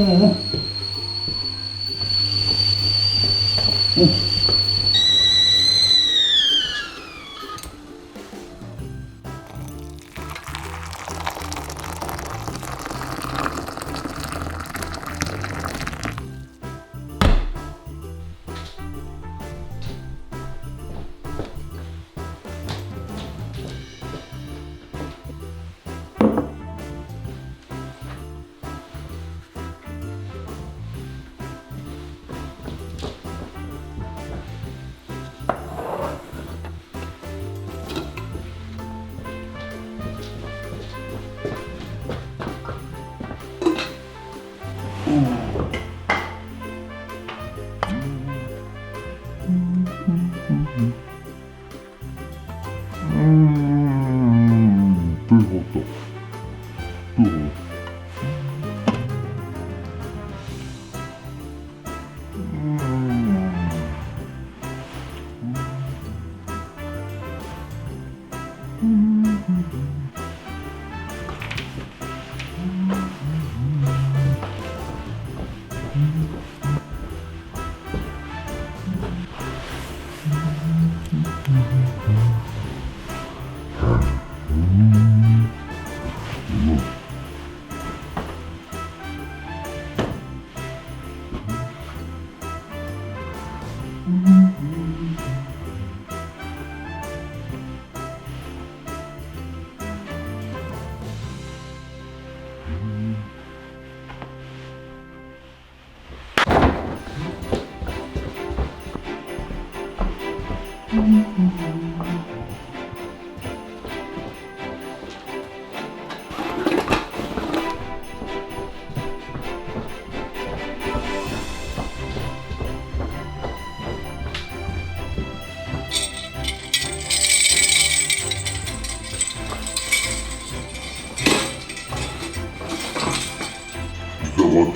um,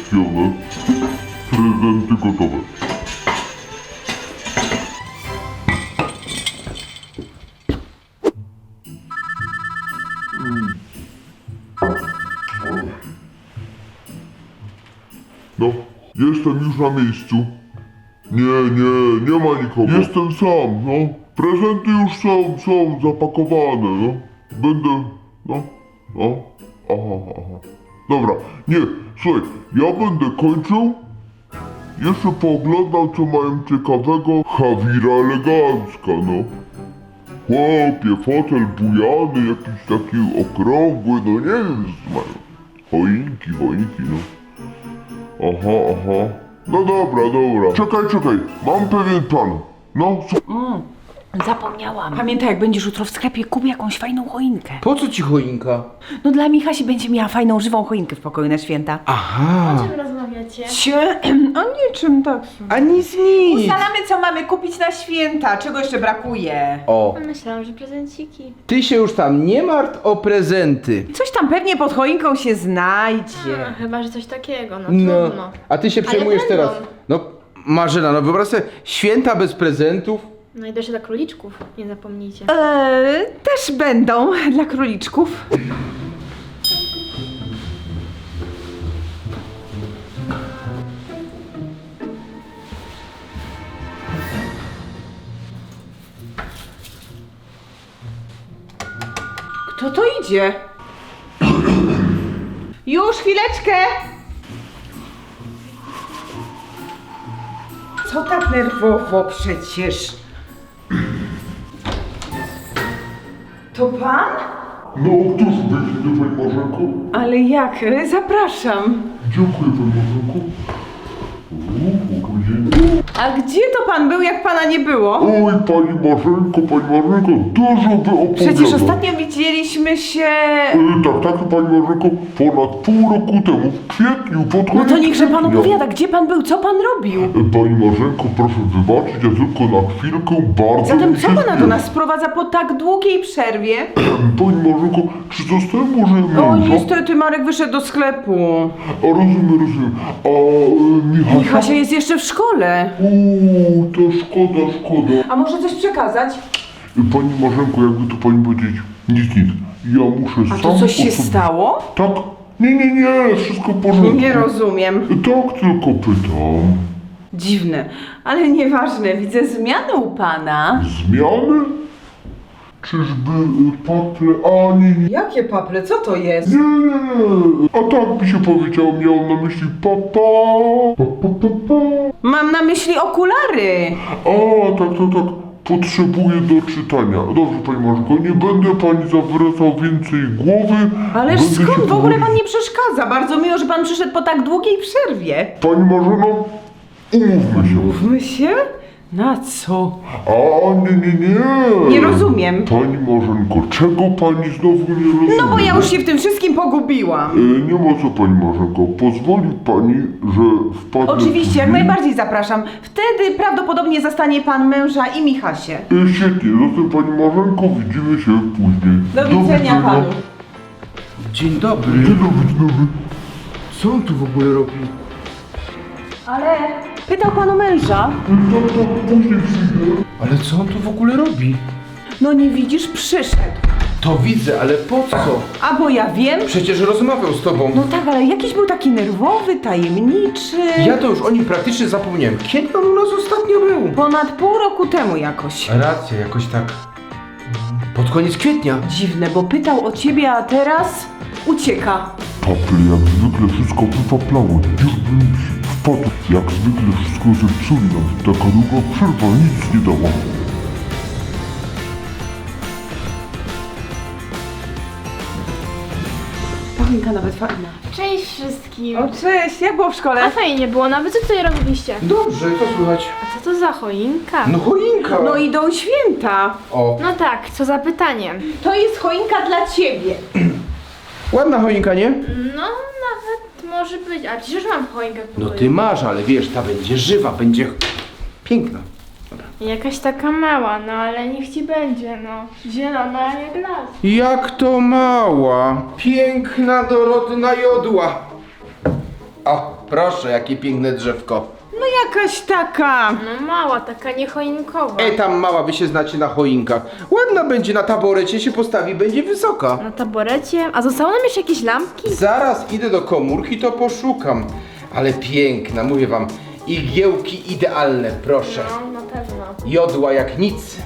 Akşamı na miejscu. Nie, nie, nie ma nikogo. Jestem sam, no. Prezenty już są, są zapakowane, no. Będę, no, no. Aha, aha. Dobra, nie, słuchaj, ja będę kończył. Jeszcze pooglądam, co mają ciekawego. Hawira elegancka, no. Chłopie, fotel bujany, jakiś taki okrągły, no nie wiem, mają. Choinki, choinki, no. Aha, aha. No dobra, dobra. Czekaj, czekaj. Mam pewien plan. No, co? Zapomniałam. Pamiętaj, jak będziesz jutro w sklepie, kup jakąś fajną choinkę. Po co ci choinka? No dla Michasi będzie miała fajną, żywą choinkę w pokoju na święta. Aha. O czym rozmawiacie? Cie, o niczym tak. A nic, nic. Ustalamy, co mamy kupić na święta. Czego jeszcze brakuje? O, Myślałam, że prezenciki. ty się już tam nie martw o prezenty. Coś tam pewnie pod choinką się znajdzie. A, chyba, że coś takiego, no No, trudno. a ty się przejmujesz będą. teraz. No, Marzena, no wyobraź sobie, święta bez prezentów. No i też dla króliczków, nie zapomnijcie. Eee, też będą dla króliczków. Kto to idzie? Już chwileczkę! Co tak nerwowo przecież? To pan? No, któż byś, pani Marzenko? Ale jak? Zapraszam. Dziękuję, pani Marzenko. A gdzie to pan był, jak pana nie było? Oj, pani Marzenko, pani Marzenko, dużo by opowiadał. Przecież ostatnio widzieliśmy się... E, tak, tak, pani Marzenko, ponad pół roku temu, w kwietniu, pod No to niechże pan kwietnia. opowiada, gdzie pan był, co pan robił? E, Pani Marzenko, proszę wybaczyć, ja tylko na chwilkę bardzo Zatem mi co się pana do nas sprowadza po tak długiej przerwie? Pani Marzenko, czy zostałem może O, męża? niestety Marek wyszedł do sklepu. A rozumiem, rozumiem. A e, Michasia? Michasia jest jeszcze w szkole. Uuu, to szkoda, szkoda. A może coś przekazać? Pani Marzenko, jakby to pani powiedzieć, nic, nic. Ja muszę A sam to coś się osobi- stało? Tak, Nie, nie, nie, wszystko w porządku. Nie rozumiem. Tak tylko pytam. Dziwne, ale nieważne. Widzę zmianę u pana. Zmiany? Czyżby y, paple... A, nie, nie, Jakie paple? Co to jest? nie, nie, nie. A tak mi się powiedział, miał na myśli papa. Pa, pa, pa, pa. Mam na myśli okulary. A, tak, tak, tak. Potrzebuję do czytania. Dobrze, pani Marzenko, nie będę pani zawracał więcej głowy. Ależ Będę się skąd w ogóle powoli- pan nie przeszkadza? Bardzo miło, że pan przyszedł po tak długiej przerwie. Pani Marzeno, umówmy się. Mówmy się? Na co? A, nie, nie, nie. Nie rozumiem. Pani Marzenko, czego pani znowu nie rozumie? No bo ja już się w tym wszystkim pogubiłam. E, nie ma co, pani Marzenko. Pozwoli pani, że wpadnę... Oczywiście, jak najbardziej zapraszam. Wtedy prawdopodobnie zastanie pan męża i Michasię. E, świetnie, zatem pani Marzenko, widzimy się później. Do widzenia panu. Dzień dobry. Dzień dobry, dzień dobry. Co on tu w ogóle robi? Ale pytał pan o męża? Przyjdę. Ale co on tu w ogóle robi? No nie widzisz, przyszedł. To widzę, ale po co? A bo ja wiem. Przecież rozmawiał z tobą. No tak, ale jakiś był taki nerwowy, tajemniczy. Ja to już o nim praktycznie zapomniałem. Kiedy on u nas ostatnio był? Ponad pół roku temu jakoś. Racja, jakoś tak. Pod koniec kwietnia. Dziwne, bo pytał o ciebie, a teraz ucieka. Paple, jak zwykle wszystko wypaplało. Już wpadł. Jak zwykle wszystko zepsuli nam. Taka długa przerwa nic nie dała. Pachinka nawet fajna. Cześć wszystkim. O cześć, jak było w A szkole? fajnie było, nawet co tutaj robiliście? Dobrze, co słychać? A co to za choinka? No choinka. No idą święta. O, No tak, co za pytanie. To jest choinka dla ciebie. ładna choinka, nie? No nawet może być, a przecież mam choinkę w No pokoju. ty masz, ale wiesz, ta będzie żywa, będzie piękna. Jakaś taka mała, no ale niech ci będzie, no. Zielona jak las. Jak to mała, piękna Dorotyna jodła. O, proszę, jakie piękne drzewko. No jakaś taka. No mała, taka niechoinkowa. Ej, tam mała, wy się znacie na choinkach. Ładna będzie na taborecie, się postawi, będzie wysoka. Na taborecie. A zostało nam jeszcze jakieś lampki? Zaraz idę do komórki, to poszukam. Ale piękna, mówię wam. Igiełki idealne, proszę. No, na pewno. Jodła jak nic.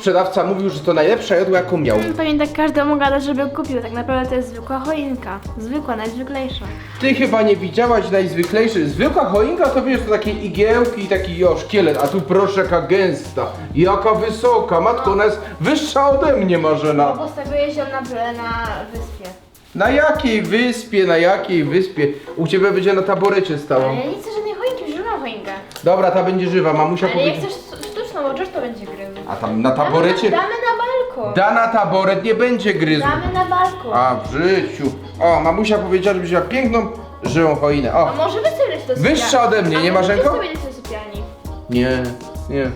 Sprzedawca mówił, że to najlepsza jodła, jaką miał. Pewnie tak każdemu gada, żeby kupił. Tak naprawdę to jest zwykła choinka. Zwykła, najzwyklejsza. Ty chyba nie widziałaś najzwyklejszy. Zwykła choinka to wiesz, to takie igiełki i taki o, szkielet, a tu proszę jaka gęsta, jaka wysoka. Matko, ona jest wyższa ode mnie, Marzena. Postawiłeś ją na, na wyspie. Na jakiej wyspie, na jakiej wyspie? U ciebie będzie na taborecie stała. Ale ja nie chcę żadnej choinki, żywą choinkę. Dobra, ta będzie żywa, mamusia Ale jak powiedzieć. chcesz sztuczną, bo to będzie gryzł. A tam na taborecie... Damy, damy na balkon. Da na taboret nie będzie gryzł. Damy na balkon. A w życiu. O, mamusia powiedziała, żebyś miała piękną, żywą choinę. A O, może wy sobie leć do sypialni? Wyższa ode mnie, A nie, może Marzenko? Wy sobie leć do sypialni. nie, nie.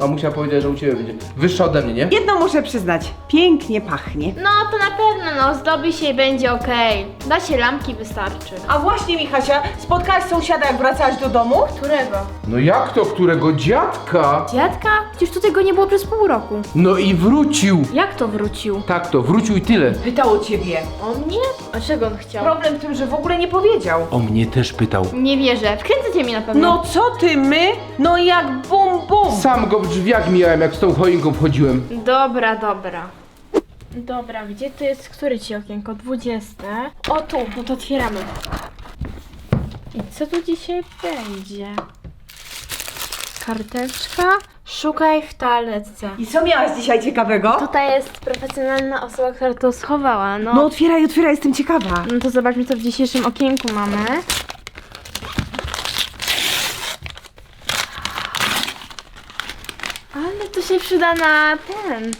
Mamusia powiedziała, że u ciebie będzie. Wyższa ode mnie, nie? Jedno muszę przyznać, pięknie pachnie. No to na pewno, no zdobi się i będzie okej. Da się lampki wystarczy. A właśnie Michasia, spotkałaś sąsiada jak wracałaś do domu? Którego? No jak to, którego dziadka? Dziadka? Przecież tutaj go nie było przez pół roku. No i wrócił. Jak to wrócił? Tak to, wrócił i tyle. Pytał o ciebie. O mnie? A czego on chciał? Problem w tym, że w ogóle nie powiedział. O mnie też pytał. Nie wierzę. Wkręcacie mnie na pewno. No co ty, my? No jak bum bum. Sam go w drzwiach mijałem, jak z tą choinką wchodziłem. Dobra, dobra. Dobra, gdzie to jest, które ci okienko? 20. O tu, no to otwieramy. I co tu dzisiaj będzie? Karteczka. Szukaj w toaletce. I co miałaś dzisiaj ciekawego? Tutaj jest profesjonalna osoba, która to schowała. No, No otwieraj, otwieraj, jestem ciekawa. no to zobaczmy, co w dzisiejszym okienku mamy. Ale to się przyda na ten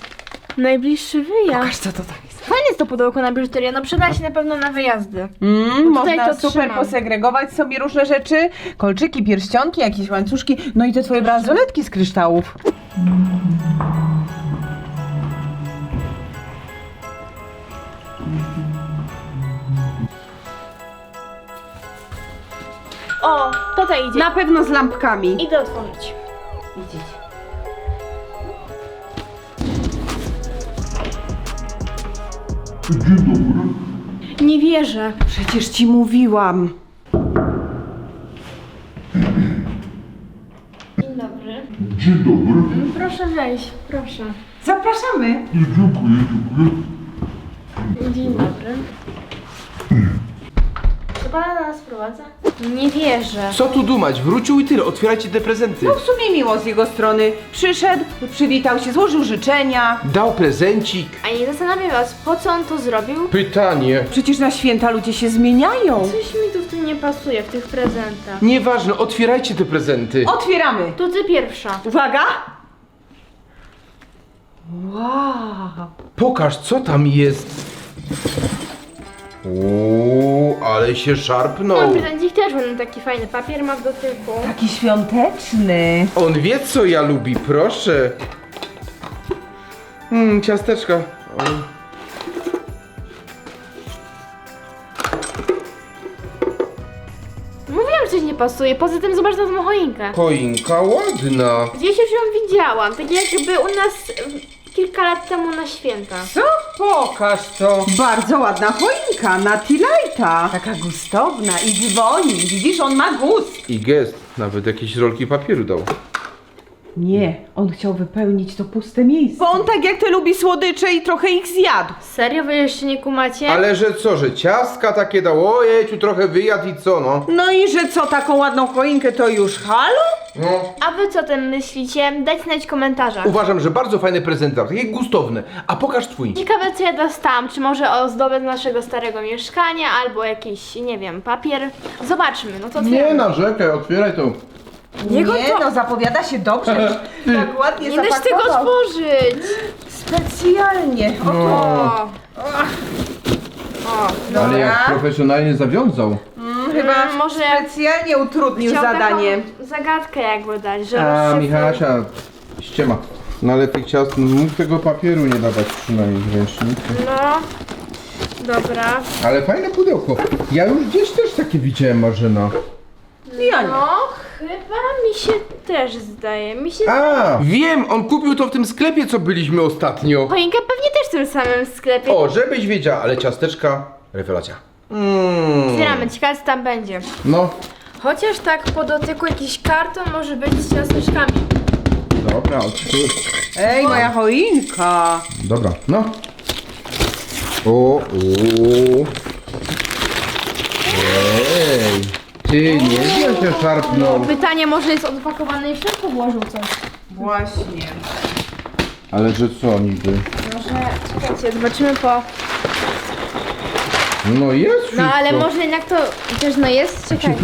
najbliższy wyjazd. Pokaż co to jest. Fajne jest to pudełko na biżuterię, no przyda się na pewno na wyjazdy. Mm, tutaj można to super trzymam. posegregować sobie różne rzeczy. Kolczyki, pierścionki, jakieś łańcuszki. No i te twoje bransoletki z kryształów. O, tutaj idzie. Na pewno z lampkami. Idę otworzyć. Dzień dobry. Nie wierzę. Przecież ci mówiłam. Dzień dobry. Dzień dobry. Proszę wejść, proszę. Zapraszamy. Dziękuję, dziękuję. Dzień dobry. Do nas prowadza? Nie wierzę. Co tu dumać? Wrócił i tyle, otwierajcie te prezenty. No w sumie miło z jego strony. Przyszedł, przywitał się, złożył życzenia. Dał prezencik. A nie zastanawiam was, po co on to zrobił? Pytanie. Przecież na święta ludzie się zmieniają. Coś mi tu w tym nie pasuje, w tych prezentach. Nieważne, otwierajcie te prezenty. Otwieramy. To ty pierwsza. Uwaga. Wow. Pokaż, co tam jest. Uuu, ale się szarpnął. Mam prezencik też ładny, taki fajny papier ma w dotyku. Taki świąteczny. On wie, co ja lubi, proszę. Mmm, ciasteczka. O. Mówiłam, że coś nie pasuje, poza tym zobacz na tą choinkę. Choinka ładna. Gdzieś już ją widziałam, tak jakby u nas kilka lat temu na święta. Co? Pokaż to. Bardzo ładna choinka na Tilajta. Taka gustowna i dzwoni. Widzisz, on ma gust. I gest, nawet jakieś rolki papieru dał. Nie, on chciał wypełnić to puste miejsce. Bo on tak jak ty lubi słodycze i trochę ich zjadł. Serio, wy jeszcze nie kumacie? Ale że co, że ciastka takie dał, ojejciu, trochę wyjadł i co, no? No i że co, taką ładną choinkę to już halo? No. A wy co o tym myślicie? Dajcie znać w komentarzach. Uważam, że bardzo fajne prezenty, takie gustowne. A pokaż twój. Ciekawe co ja dostałam, czy może ozdobę z naszego starego mieszkania, albo jakiś, nie wiem, papier. Zobaczmy, no to Nie otwieramy. narzekaj, otwieraj to. Nie, no zapowiada się dobrze. tak ładnie Nie dasz tego zapakował. otworzyć! Specjalnie. Oto. O! O, Dobra. Ale jak profesjonalnie zawiązał. Mm, Chyba Mm, może specjalnie utrudnił zadanie. zagadkę jakby dać, że A, rozszyfruj. Michasia, ściema. No ale tych ciast, mógł tego papieru nie dawać przynajmniej w ręcznik. No, dobra. Ale fajne pudełko. Ja już gdzieś też takie widziałem, Marzena. Ja nie. No, chyba mi się też zdaje. Mi się A, wiem, on kupił to w tym sklepie, co byliśmy ostatnio. Choinkę pewnie też w tym samym sklepie. O, żebyś wiedziała, ale ciasteczka, rewelacja. Mmm. Otwieramy, ciekawe co tam będzie. No, Chociaż tak po dotyku jakiś karton może być z ciasteczkami. dobra, otwórz. Ej, moja choinka. Dobra, no. O, o. Ej, ty nie się szarpnął. Pytanie może jest odpakowane i w środku włożył coś. Właśnie. Ale że co niby? Może, czekajcie, zobaczymy po... No jest wszystko. No ale może jednak to też no jest, czekaj.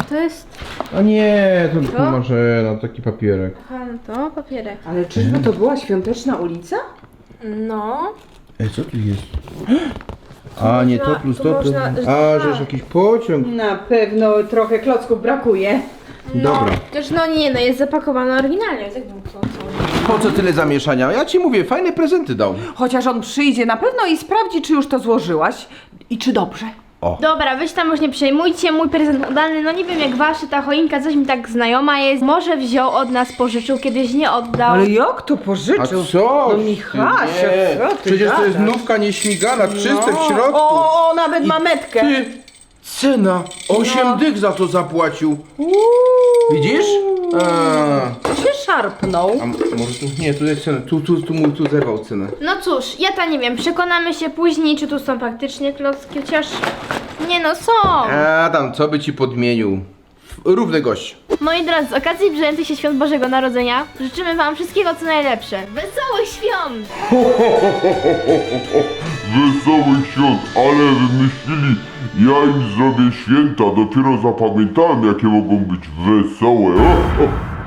A to jest... A nie, to Co? może no taki papierek. Aha, no to papierek. Ale czyżby to była świąteczna ulica? No. Ej, co tu jest? A nie, to plus to, plus... można- A, że jest jakiś pociąg. Na pewno trochę klocków brakuje. Dobra. Też no nie, no jest zapakowane oryginalnie, jak co? Po co tyle zamieszania? Ja ci mówię, fajne prezenty dał. Chociaż on przyjdzie na pewno i sprawdzi, czy już to złożyłaś i czy dobrze. Dobra, weź tam już nie przejmujcie, mój prezent udany, no nie wiem jak wasze, ta choinka coś mi tak znajoma jest. Może wziął od nas, pożyczył, kiedyś nie oddał. Ale jak to pożyczył? A co? No Michasia, nie. co ty Przecież to jest gadasz? nówka nieśmigana, czyste w No. środku. O, o, nawet ma metkę. Ty, cena, 8 No. dych za to zapłacił. Widzisz? A, się szarpnął. a może tu, nie, tu jest cena, tu, tu, tu, mu tu zerwał cenę. No cóż, ja to nie wiem, przekonamy się później, czy tu są faktycznie klocki, chociaż... Nie no, są! A tam, co by ci podmienił? Równy gość. Moi drodzy, z okazji brzętych się Świąt Bożego Narodzenia życzymy wam wszystkiego co najlepsze. Wesołych świąt! Wesołych świąt, ale wymyślili, ja im zrobię święta, dopiero zapamiętałem jakie mogą być wesołe. O, o.